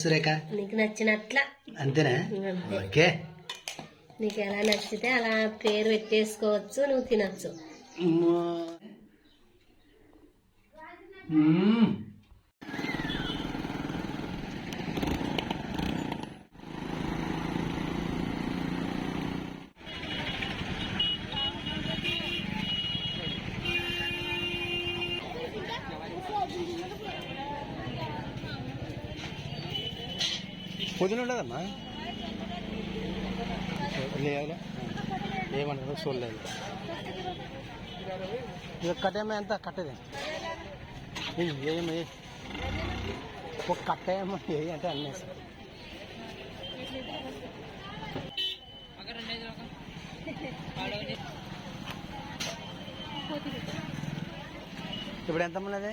సురేఖ? నీకు నచ్చినట్ల. అంతేనా? అంతే. ఓకే. నీకు ఎలా నచ్చితే అలా పేరు పెట్టేసుకోవచ్చు నువ్వు తినొచ్చు. పొద్దున ఉండదమ్మా లేదు ఏమన్నా చూడలేదు. ఇక కట్టేమో ఎంత? కట్టేది. ఏమి ఒక కట్టేమో ఏ అంటే అన్నేసి ఇప్పుడు ఎంత ఉన్నది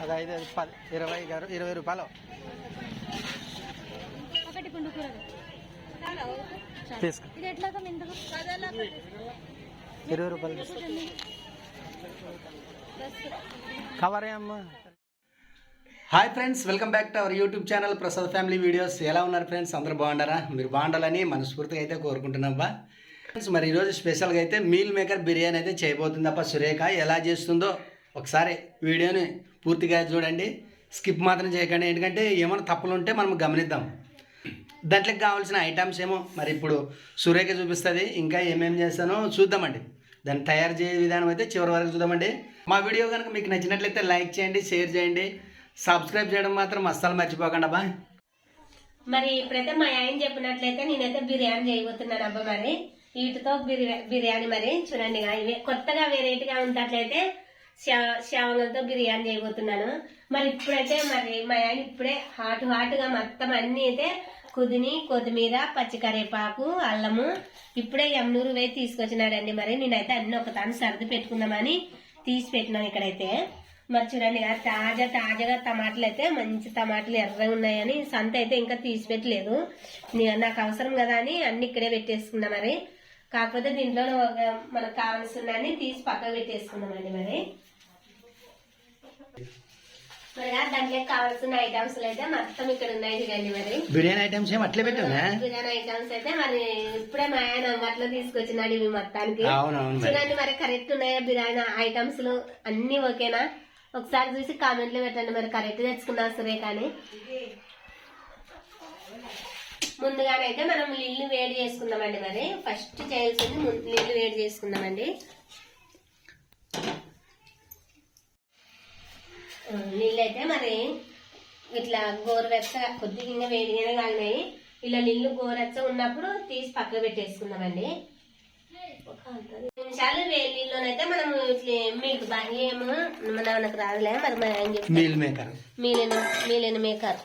అది ఐదు ఐదు పది ఇరవై గారు ఇరవై రూపాయలు. ఇరవై రూపాయలు తీసుకో. కవర్ అమ్మా. Hi friends welcome back to our YouTube channel Prasad family videos. ఎలా ఉన్నారు ఫ్రెండ్స్? అందరూ బాగుంటారా మీరు బాగుండాలని మనస్ఫూర్తిగా అయితే కోరుకుంటున్నాబ్బా ఫ్రెండ్స్ మరి ఈరోజు స్పెషల్గా అయితే మీల్ మేకర్ బిర్యానీ అయితే చేయబోతుందప్ప సురేఖ. ఎలా చేస్తుందో ఒకసారి వీడియోని పూర్తిగా చూడండి. స్కిప్ మాత్రం చేయకండి. ఎందుకంటే ఏమైనా తప్పులు ఉంటే మనం గమనిద్దాం. దాంట్లోకి కావాల్సిన ఐటమ్స్ ఏమో మరి ఇప్పుడు సురేఖ చూపిస్తుంది ఇంకా ఏమేమి చేస్తానో చూద్దామండి. దాన్ని తయారు చేసే విధానం అయితే చివరి వరకు చూద్దామండి. మా వీడియో కనుక మీకు నచ్చినట్లయితే లైక్ చేయండి షేర్ చేయండి. సబ్స్క్రైబ్ చేయడం మాత్రం అస్సలు మర్చిపోకండి అబ్బా. మరి ఇప్పుడైతే మా ఆయన చెప్పినట్లయితే నేనైతే బిర్యానీ చేయబోతున్నాను అబ్బా మరి. వీటితో బిర్యా- బిర్యానీ మరి చూడండి ఇవి. కొత్తగా వెరైటీగా ఉన్నట్లయితే శావంగంతో బిర్యానీ చేయబోతున్నాను. మరి ఇప్పుడైతే మరి మా ఆయన ఇప్పుడే హాట్ హాట్గా మొత్తం అన్నీ అయితే కుదిని కొత్తిమీర పచ్చికరేపాకు అల్లము. ఇప్పుడే యమ్నూరు వేసి తీసుకొచ్చినాడండి మరి. నేనైతే అన్ని ఒక తాను సర్ది పెట్టుకుందామని తీసి పెట్టినాను ఇక్కడైతే. మరి చూడండి తాజా తాజాగా టమాటాలు అయితే మంచి టమాటాలు ఎర్రగా ఉన్నాయని సంత అయితే ఇంకా తీసి పెట్టలేదు. నాకు అవసరం కదా అని అన్ని ఇక్కడే పెట్టేసుకున్నా మరి. కాకపోతే దీంట్లో ఒక- మనకు కావాల్సిన తీసి పక్కకు పెట్టేసుకుందామండి మరి. దాంట్లో కావాల్సిన ఐటమ్స్ అయితే మొత్తం ఇక్కడ ఉన్నాయి చూడండి మరి. బిర్యానీ ఐటమ్స్ ఏం అట్లే పెట్టావునా బిర్యానీ ఐటమ్స్ అయితే మరి ఇప్పుడే మా ఆయన అంగట్లో తీసుకొచ్చినాడు ఇవి మొత్తానికి. చూడండి మరి కరెక్ట్ ఉన్నాయా బిర్యానీ ఐటమ్స్ అన్ని ఓకేనా? ఒకసారి చూసి కామెంట్లు పెట్టండి మరి కరెక్ట్ తెచ్చుకున్నా సరే కానీ. ముందుగానైతే మనం నీళ్ళు వేడి చేసుకుందామండి మరి. ఫస్ట్ చేయాల్సింది నీళ్ళు వేడి చేసుకుందామండి. ఆ, నీళ్ళు అయితే మరి ఇట్లా గోరువెచ్చగా కొద్దిగా వేడిగానే కాలినాయి ఇలా నీళ్ళు గోరెచ్చ ఉన్నప్పుడు తీసి పక్కన ఐదు నిమిషాలు వేడి నీళ్ళలోనైతే మనం ఇట్లా మీకు బాగా ఏమో మన మనకు రాదులే మరి ఏం మీల్ మేకర్. మీలిన మీలిన మేకర్.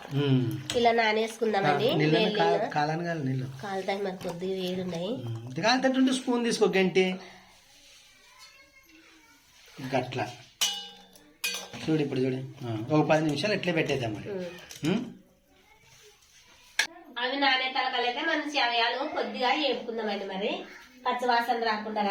ఇలా నానేసుకుందామండి. నీళ్ళు నీళ్ళు నీళ్ళు. కాలుతాయి మరి కొద్దిగా వేడి ఉన్నాయి స్పూన్ తీసుకో గంటి. గట్ల. చూడు ఇప్పుడు చూడు. ఒక పది నిమిషాలు ఎట్లే పెట్టేద్దాం మరి? అవి నానే తలకలైతే మనం చవయాలు కొద్దిగా వేపుకుందామండి మరి. పచ్చవాసన రాకుండా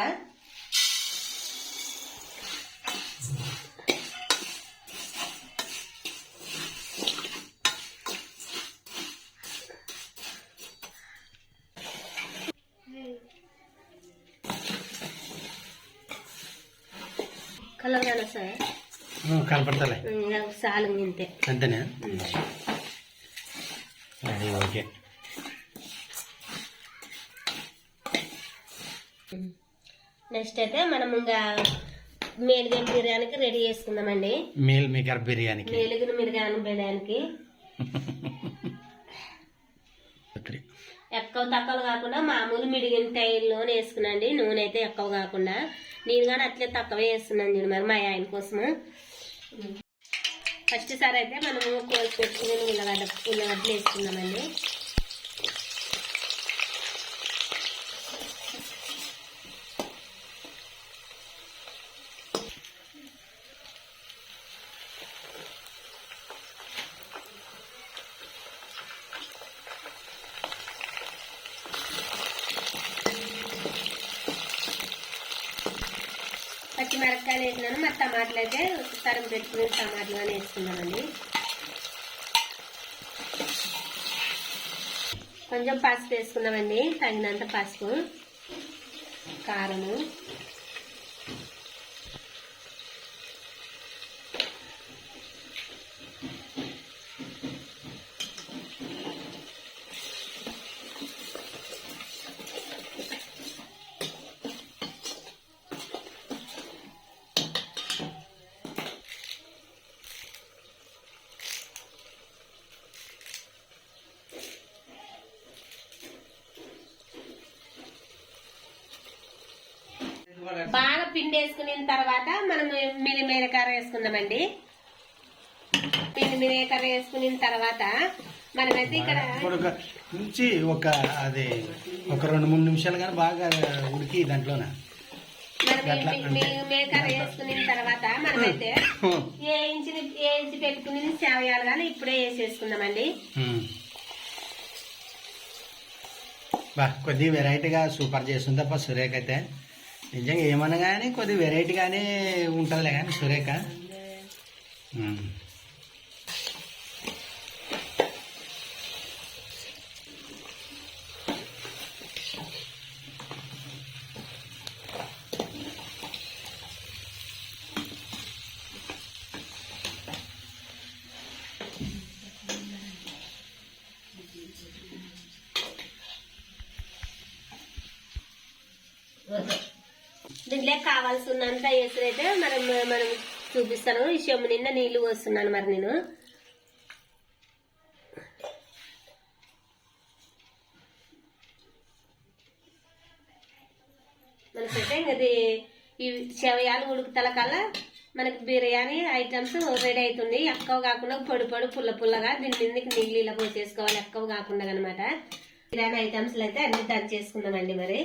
కలర్ కానీ సార్ కనపడతలే. చాలు ఇంతే. అంతేనా? అది ఓకే. నెక్స్ట్ అయితే మనం ఇంకా మేలుగిన బిర్యానీకి రెడీ చేసుకుందామండి. మీల్ మేకర్ బిర్యానీకి. మేలుగిన మిరగాన బిర్యానీకి. ఎక్కువ తక్కువ కాకుండా మామూలు మిడిగిన టైర్లో వేసుకున్నాండి నూనె అయితే ఎక్కువ కాకుండా. నేను కానీ అట్లే తక్కువ వేస్తున్నాను చూడు మరి మా ఆయన కోసము. ఫస్ట్ సారి అయితే మనము కోసి పెట్టుకుని ఉల్లగడ్డ ఉల్లగడ్డలు వేసుకుందామండి. టమాటాలు వేసినాను మరి టమాటాలు అయితే తరం పెట్టుకుని టమాటాలు వేసుకున్నామండి కొంచెం పసుపు వేసుకున్నామండి తగినంత పసుపు కారము. బాగా పిండి వేసుకున్న తర్వాత మనం మిరి మిరకర వేసుకుందామండి. పిండి మిరకర వేసుకున్న తర్వాత మనమైతే ఇక్కడ ఒక అది ఒక రెండు మూడు నిమిషాలు కానీ బాగా ఉడికి దాంట్లోన. మీ- మేకర వేసుకున్న తర్వాత మనమైతే ఏ ఇంచి ఏ ఇంచి పెట్టుకుని సేవయాలు కానీ ఇప్పుడే వేసేసుకుందామండి. బా కొద్ది వెరైటీగా సూపర్ చేస్తుంది తప్ప సురేఖ అయితే? నిజంగా ఏమన్నా కానీ కొద్ది వెరైటీగానే ఉంటుందిలే కానీ సురేఖ ఉమ్. దీంట్లో కావాల్సినంత వేసుడైతే మనం మనం చూపిస్తాను. ఈ చెమ్ము నిండా నీళ్ళు పోస్తున్నాను మరి నేను. మనకైతే ఇది ఈ చెవయాలు ఉడుకుతల కల్లా మనకి బిర్యానీ ఐటమ్స్ రెడీ అవుతుంది ఎక్కువ కాకుండా పొడి పొడి పుల్ల పుల్లగా దీని మీదకి నీళ్ళు ఇలా పోసేసుకోవాలి. ఎక్కువ కాకుండా అనమాట బిర్యానీ ఐటమ్స్లు అయితే అన్ని టచ్ దంచేసుకుందామండి మరి.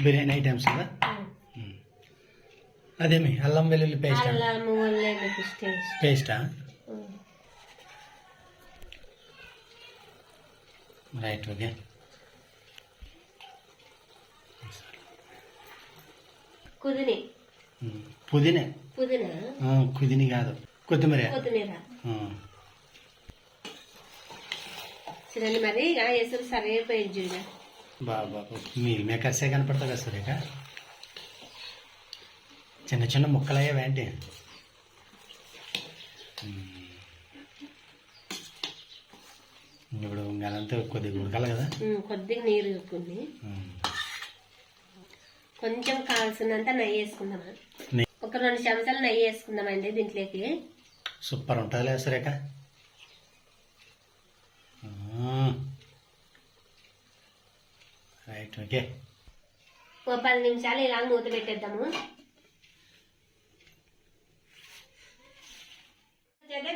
బిర్యానీ ఐటమ్స్ కదా. అదేమి? అల్లం వెల్లుల్లి పేస్ట్? అల్లం పేస్టా? Right okay. కుదిని. పుదీనా? కుదిని కాదు. కొత్తిమీర? కొత్తిమీర. మరి ఎసురు సరిపోయింది చూడ. బాబా బాబా మీల్ మేకర్సే కనపడతా కదా సురేఖ? చిన్న చిన్న ముక్కలయ్యే వేంటి? ఇప్పుడు అదంతా కొద్దిగా ఉడకాలి కదా? కొద్దిగా నీరు ఉమ్. కొంచెం కావాల్సినంత నెయ్యి వేసుకుందాం. ఒక రెండు చెంచాలు నెయ్యి వేసుకుందామండి దీంట్లోకి. సూపర్ ఉంటుందిలే సురేఖ. రైట్ ఓకే ఓ పది నిమిషాలు ఇలా మూత పెట్టేద్దాము.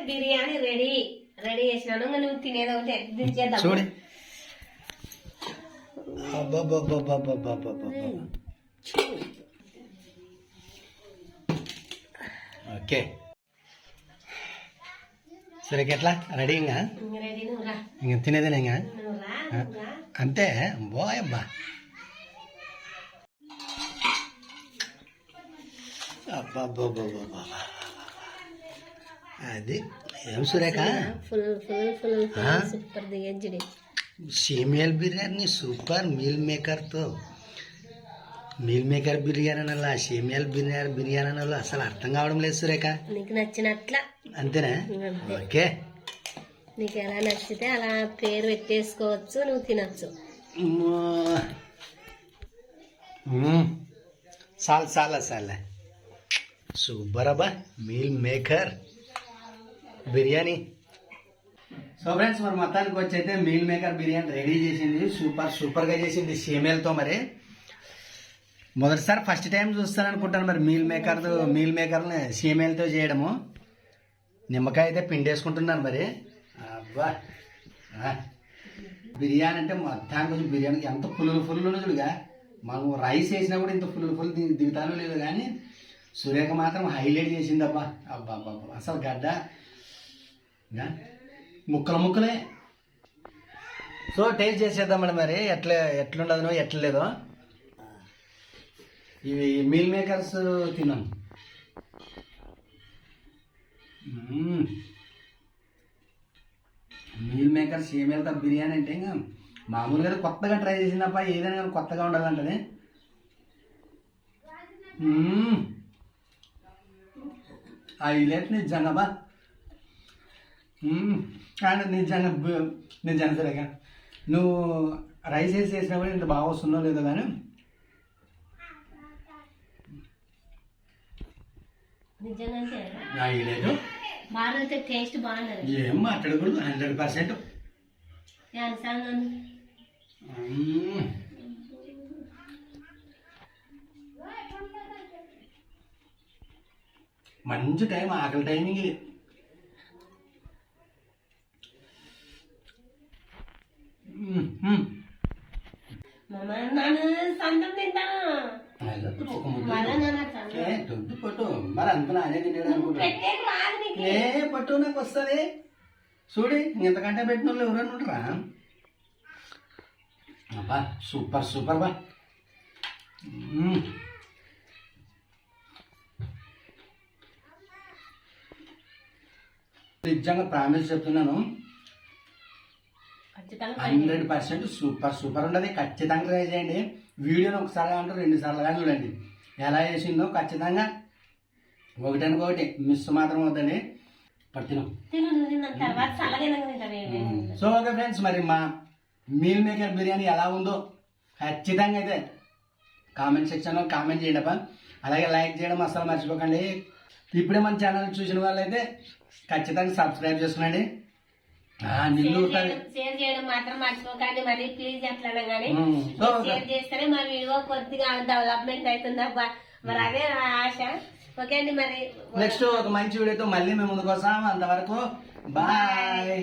బిర్యానీ రెడీ. రెడీ చేసినాను. ఇంకా నువ్వు తినేది ఒకటి. దించేద్దాం చూడు. ఓకే. సరే ఎట్లా? రెడీ ఇంకా? ఇంకా తినేదేనా ఇంకా? అంతే బోయబ్బా. అబ్బబ్బబ్బబ్బబ్బా. అది ఏం సురేఖ? ఫుల్ ఫుల్ ఫుల్ ఆ? ఫుల్ సూపర్ దిగజ్జుడి సేమియాల బిర్యానీ సూపర్ మీల్ మేకర్తో. మీల్ మేకర్ బిర్యానీ అనాలా సేమియాల బిర్యానీ బిర్యానీ అసలు అర్థం కావడం లేదు సురేఖ. నీకు నచ్చినట్ల. అంతేనా? అంతే. ఓకే. నీకు ఎలా నచ్చితే అలా పేరు పెట్టేసుకోవచ్చు నువ్వు తినొచ్చు. చాలా చాలా చాలా. సూపర్ అబ్బా. Meal maker. Biryani. So friends మరి మొత్తానికి వచ్చి అయితే మీల్ మేకర్ బిర్యానీ రెడీ చేసింది. సూపర్ సూపర్గా చేసింది సేమేల్తో మరి. మొదటిసారి ఫస్ట్ టైం చూస్తాను అనుకుంటాను మరి మీల్ మేకర్ మీల్ మేకర్ని సేమేల్తో చేయడము. నిమ్మకాయ అయితే పిండేసుకుంటున్నాను మరి. అబ్బా. బిర్యానీ అంటే మొత్తానికి కొంచెం బిర్యానీకి ఎంత ఫుల్లు ఫుల్లు చూడుగా. మనం రైస్ వేసినా కూడా ఇంత ఫుల్లు ఫుల్ దిగుతాను దిగుతానో లేదు కానీ సురేఖ మాత్రం హైలైట్ చేసిందబ్బా. అబ్బా అబ్బా అబ్బా. అసలు గడ్డ. ముక్కలు ముక్కలే. సో టేస్ట్ చేసేద్దామండి మరి. ఎట్లా ఎట్లుండదో ఎట్లా లేదో ఇవి మీల్ మేకర్స్ తిన్నాం. మీల్ మేకర్స్ ఏం వెళ్తా బిర్యానీ అంటే ఇంకా మామూలుగా కొత్తగా ట్రై చేసినప్ప ఏదైనా కానీ కొత్తగా ఉండాలంటది. హైలైట్ నిజంగా. కానీ నిజంగా నిజంగా సరేగా నువ్వు రైస్ వేసి చేసినప్పుడు ఇంత బాగా వస్తుందో లేదో కానీ నిజంగా హైలైట్ బాగా టేస్ట్ బాగున్నది ఏం మాట్లాడకూడదు హండ్రెడ్ పర్సెంట్. మంచి టైం ఆకలి టైమింగ్ ఇది. మరి అంత నానే అనుకుంటా ఏ పట్టు నాకు వస్తుంది? చూడి ఇంతకంటే పెట్టిన వాళ్ళు ఎవరైనా ఉంటారా? అబ్బా సూపర్ సూపర్ బా. నిజంగా ప్రామిస్ చెప్తున్నాను. హండ్రెడ్ పర్సెంట్ సూపర్ సూపర్ ఉండదు ఖచ్చితంగా ట్రై చేయండి. వీడియోని ఒకసారి అంటే రెండు సార్లు కానీ చూడండి. ఎలా చేసిందో ఖచ్చితంగా ఒకటానికి ఒకటి మిస్ మాత్రం పడుతున్నాం. తింటాను సో ఓకే ఫ్రెండ్స్ మరి మా మీల్ మేకర్ బిర్యానీ ఎలా ఉందో ఖచ్చితంగా అయితే కామెంట్ సెక్షన్లో కామెంట్ చేయండి అలాగే లైక్ చేయడం అసలు మర్చిపోకండి. ఇప్పుడే మన ఛానల్ చూసిన వాళ్ళైతే ఖచ్చితంగా సబ్స్క్రైబ్ చేసుకోండి షేర్ చేయడం మాత్రం మర్చిపోకండి మరి ప్లీజ్ అట్లా కానీ మ్మ్. So okay. షేర్ చేస్తేనే మా వీడియో కొద్దిగా డెవలప్మెంట్ అవుతుంది మరి అదే ఆశ. ఓకే అండి మరి నెక్స్ట్ ఒక మంచి వీడియోతో మళ్ళీ మేము ముందుకు వస్తాం. అంతవరకు బాయ్.